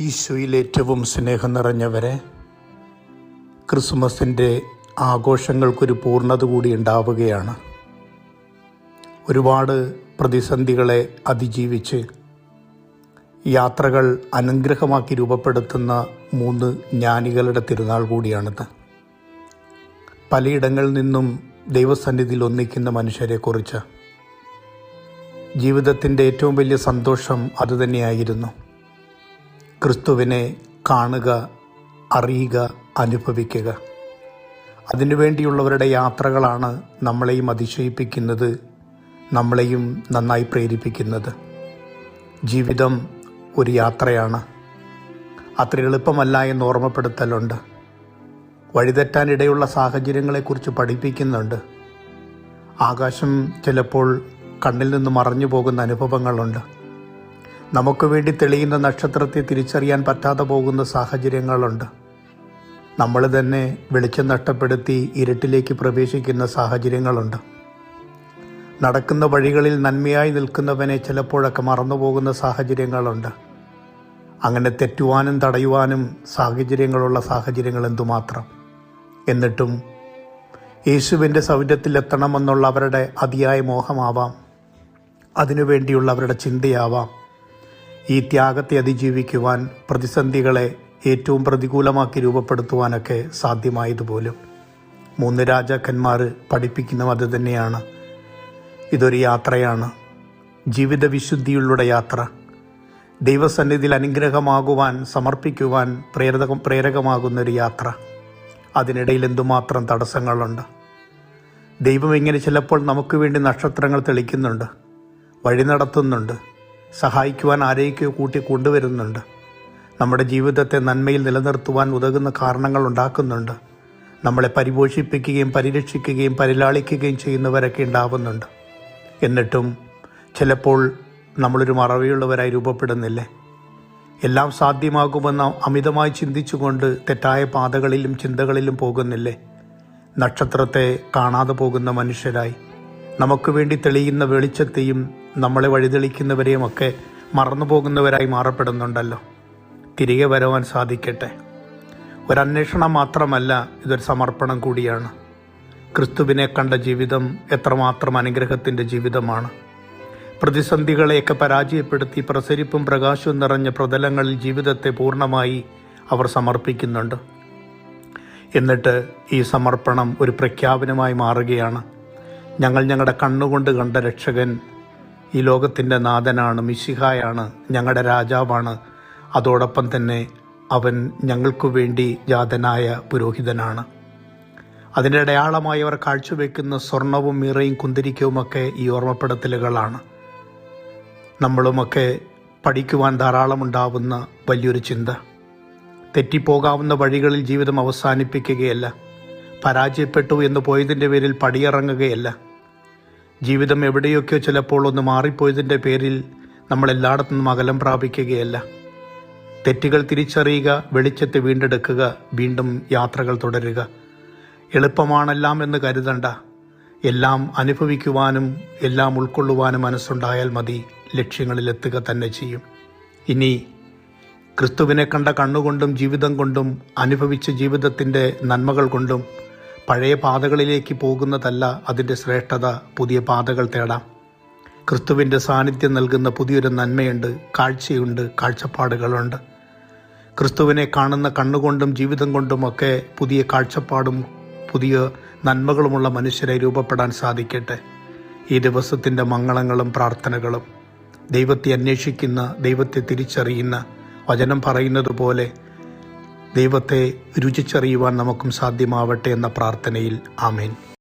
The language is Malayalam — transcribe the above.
ഈശോയിൽ ഏറ്റവും സ്നേഹം നിറഞ്ഞവരെ ക്രിസ്മസിന്റെ ആഘോഷങ്ങൾക്കൊരു പൂർണത കൂടി ഉണ്ടാവുകയാണ്. ഒരുപാട് പ്രതിസന്ധികളെ അതിജീവിച്ച് യാത്രകൾ അനുഗ്രഹമാക്കി രൂപപ്പെടുത്തുന്ന മൂന്ന് ജ്ഞാനികളുടെ തിരുനാൾ കൂടിയാണിത്. പലയിടങ്ങളിൽ നിന്നും ദൈവസന്നിധിയിൽ ഒന്നിക്കുന്ന മനുഷ്യരെക്കുറിച്ച് ജീവിതത്തിന്റെ ഏറ്റവും വലിയ സന്തോഷം അതുതന്നെയായിരുന്നു ക്രിസ്തുവിനെ കാണുക അറിയുക അനുഭവിക്കുക. അതിനുവേണ്ടിയുള്ളവരുടെ യാത്രകളാണ് നമ്മളെയും അതിശയിപ്പിക്കുന്നത് നമ്മളെയും നന്നായി പ്രേരിപ്പിക്കുന്നത്. ജീവിതം ഒരു യാത്രയാണ്. അത്ര എളുപ്പമല്ല എന്ന് ഓർമ്മപ്പെടുത്തലുണ്ട്. വഴിതെറ്റാനിടയുള്ള സാഹചര്യങ്ങളെക്കുറിച്ച് പഠിപ്പിക്കുന്നുണ്ട്. ആകാശം ചിലപ്പോൾ കണ്ണിൽ നിന്ന് മറഞ്ഞു പോകുന്ന അനുഭവങ്ങളുണ്ട്. നമുക്ക് വേണ്ടി തെളിയുന്ന നക്ഷത്രത്തെ തിരിച്ചറിയാൻ പറ്റാതെ പോകുന്ന സാഹചര്യങ്ങളുണ്ട്. നമ്മൾ തന്നെ വെളിച്ചം നഷ്ടപ്പെടുത്തി ഇരുട്ടിലേക്ക് പ്രവേശിക്കുന്ന സാഹചര്യങ്ങളുണ്ട്. നടക്കുന്ന വഴികളിൽ നന്മയായി നിൽക്കുന്നവനെ ചിലപ്പോഴൊക്കെ മറന്നുപോകുന്ന സാഹചര്യങ്ങളുണ്ട്. അങ്ങനെ തെറ്റുവാനും തടയുവാനും സാഹചര്യങ്ങളുള്ള സാഹചര്യങ്ങൾ എന്തുമാത്രം? എന്നിട്ടും യേശുവിന്റെ സൗര്യത്തിൽ എത്തണമെന്നുള്ള അവരുടെ അതിയായ മോഹമാവാം. അതിനുവേണ്ടിയുള്ള അവരുടെ ചിന്തയാവാം. ഈ ത്യാഗത്തെ അതിജീവിക്കുവാൻ പ്രതിസന്ധികളെ ഏറ്റവും പ്രതികൂലമാക്കി രൂപപ്പെടുത്തുവാനൊക്കെ സാധ്യമായതുപോലും. മൂന്ന് രാജാക്കന്മാർ പഠിപ്പിക്കുന്ന അത് തന്നെയാണ് ഇതൊരു യാത്രയാണ്. ജീവിത വിശുദ്ധിയുള്ള യാത്ര. ദൈവസന്നിധിയിൽ അനുഗ്രഹമാകുവാൻ സമർപ്പിക്കുവാൻ പ്രേരക പ്രേരകമാകുന്നൊരു യാത്ര. അതിനിടയിൽ എന്തുമാത്രം തടസ്സങ്ങളുണ്ട്? ദൈവം ഇങ്ങനെ ചിലപ്പോൾ നമുക്ക് വേണ്ടി നക്ഷത്രങ്ങൾ തെളിക്കുന്നുണ്ട് വഴി നടത്തുന്നുണ്ട് സഹായിക്കുവാൻ ആരെയൊക്കെയോ കൂട്ടി കൊണ്ടുവരുന്നുണ്ട്. നമ്മുടെ ജീവിതത്തെ നന്മയിൽ നിലനിർത്തുവാൻ ഉതകുന്ന കാരണങ്ങൾ ഉണ്ടാക്കുന്നുണ്ട്. നമ്മളെ പരിപോഷിപ്പിക്കുകയും പരിരക്ഷിക്കുകയും പരിലാളിക്കുകയും ചെയ്യുന്നവരൊക്കെ ഉണ്ടാവുന്നുണ്ട്. എന്നിട്ടും ചിലപ്പോൾ നമ്മളൊരു മറവിയുള്ളവരായി രൂപപ്പെടുന്നില്ലേ? എല്ലാം സാധ്യമാകുമെന്ന് അമിതമായി ചിന്തിച്ചുകൊണ്ട് തെറ്റായ പാതകളിലും ചിന്തകളിലും പോകുന്നില്ലേ? നക്ഷത്രത്തെ കാണാതെ പോകുന്ന മനുഷ്യരായി. നമുക്ക് വേണ്ടി തെളിയുന്ന വെളിച്ചത്തെയും നമ്മളെ വഴിതെളിക്കുന്നവരെയും ഒക്കെ മറന്നു പോകുന്നവരായി മാറപ്പെടുന്നുണ്ടല്ലോ. തിരികെ വരുവാൻ സാധിക്കട്ടെ. ഒരന്വേഷണം മാത്രമല്ല ഇതൊരു സമർപ്പണം കൂടിയാണ്. ക്രിസ്തുവിനെ കണ്ട ജീവിതം എത്രമാത്രം അനുഗ്രഹത്തിന്റെ ജീവിതമാണ്. പ്രതിസന്ധികളെയൊക്കെ പരാജയപ്പെടുത്തി പ്രസരിപ്പും പ്രകാശവും നിറഞ്ഞ പ്രതലങ്ങളിൽ ജീവിതത്തെ പൂർണമായി അവർ സമർപ്പിക്കുന്നുണ്ട്. എന്നിട്ട് ഈ സമർപ്പണം ഒരു പ്രഖ്യാപനമായി മാറുകയാണ്. ഞങ്ങൾ ഞങ്ങളുടെ കണ്ണുകൊണ്ട് കണ്ട രക്ഷകൻ ഈ ലോകത്തിന്റെ നാഥനാണ് മിശിഹായാണ് ഞങ്ങളുടെ രാജാവാണ്. അതോടൊപ്പം തന്നെ അവൻ ഞങ്ങൾക്കു വേണ്ടി ജാതനായ പുരോഹിതനാണ്. അതിന്റെ അടയാളമായി അവർ കാഴ്ചവെക്കുന്ന സ്വർണവും മീറയും കുന്തിരിക്കവുമൊക്കെ ഈ ഓർമ്മപ്പെടുത്തലുകളാണ്. നമ്മളുമൊക്കെ പഠിക്കുവാൻ ധാരാളമുണ്ടാവുന്ന വലിയൊരു ചിന്ത. തെറ്റിപ്പോകാവുന്ന വഴികളിൽ ജീവിതം അവസാനിപ്പിക്കുകയല്ല. പരാജയപ്പെട്ടു എന്ന് പോയതിന്റെ പേരിൽ പടിയിറങ്ങുകയല്ല. ജീവിതം എവിടെയൊക്കെയോ ചിലപ്പോൾ ഒന്ന് മാറിപ്പോയതിന്റെ പേരിൽ നമ്മൾ എല്ലായിടത്തു അകലം പ്രാപിക്കുകയല്ല. തെറ്റുകൾ തിരിച്ചറിയുക വെളിച്ചത്തെ വീണ്ടെടുക്കുക വീണ്ടും യാത്രകൾ തുടരുക. എളുപ്പമാണെല്ലാം എന്ന് കരുതണ്ട. എല്ലാം അനുഭവിക്കുവാനും എല്ലാം ഉൾക്കൊള്ളുവാനും മനസ്സുണ്ടായാൽ മതി. ലക്ഷ്യങ്ങളിലെത്തുക തന്നെ ചെയ്യും. ഇനി ക്രിസ്തുവിനെ കണ്ട കണ്ണുകൊണ്ടും ജീവിതം കൊണ്ടും അനുഭവിച്ച ജീവിതത്തിന്റെ നന്മകൾ കൊണ്ടും പഴയ പാതകളിലേക്ക് പോകുന്നതല്ല അതിന്റെ ശ്രേഷ്ഠത. പുതിയ പാതകൾ തേടാം. ക്രിസ്തുവിന്റെ സാന്നിധ്യം നൽകുന്ന പുതിയൊരു നന്മയുണ്ട് കാഴ്ചയുണ്ട് കാഴ്ചപ്പാടുകളുണ്ട്. ക്രിസ്തുവിനെ കാണുന്ന കണ്ണുകൊണ്ടും ജീവിതം കൊണ്ടുമൊക്കെ പുതിയ കാഴ്ചപ്പാടും പുതിയ നന്മകളുമുള്ള മനുഷ്യരെ രൂപപ്പെടാൻ സാധിക്കട്ടെ. ഈ ദിവസത്തിന്റെ മംഗളങ്ങളും പ്രാർത്ഥനകളും ദൈവത്തെ അന്വേഷിക്കുന്ന ദൈവത്തെ തിരിച്ചറിയുന്ന വചനം പറയുന്നത് പോലെ ദൈവത്തെ രുചിച്ചറിയുവാൻ നമുക്കും സാധ്യമാവട്ടെ എന്ന പ്രാർത്ഥനയിൽ ആമേൻ.